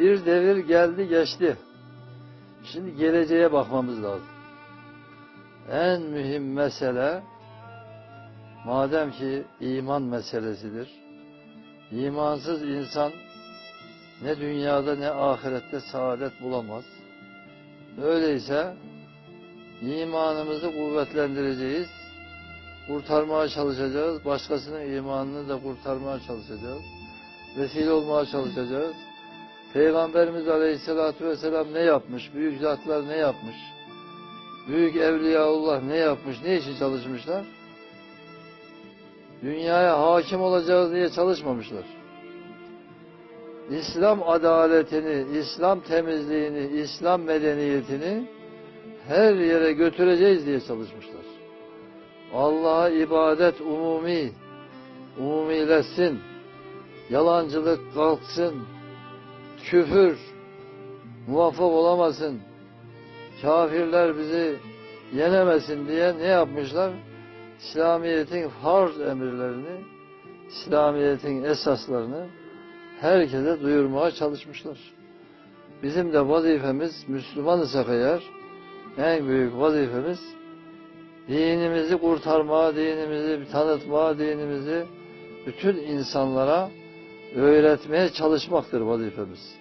Bir devir geldi geçti. Şimdi geleceğe bakmamız lazım. En mühim mesele madem ki iman meselesidir. İmansız insan ne dünyada ne ahirette saadet bulamaz. Öyleyse imanımızı kuvvetlendireceğiz. Kurtarmaya çalışacağız. Başkasının imanını da kurtarmaya çalışacağız. Vesile olmaya çalışacağız. Peygamberimiz Aleyhisselatü Vesselam ne yapmış? Büyük zatlar ne yapmış? Büyük Evliyaullah ne yapmış? Ne için çalışmışlar? Dünyaya hakim olacağız diye çalışmamışlar. İslam adaletini, İslam temizliğini, İslam medeniyetini her yere götüreceğiz diye çalışmışlar. Allah'a ibadet umumi, umumileşsin, yalancılık kalksın, küfür muvaffak olamasın, kafirler bizi yenemesin diye ne yapmışlar? İslamiyet'in farz emirlerini, İslamiyet'in esaslarını herkese duyurmaya çalışmışlar. Bizim de vazifemiz Müslüman isek eğer en büyük vazifemiz dinimizi kurtarma, dinimizi tanıtma, dinimizi bütün insanlara öğretmeye çalışmaktır vazifemiz.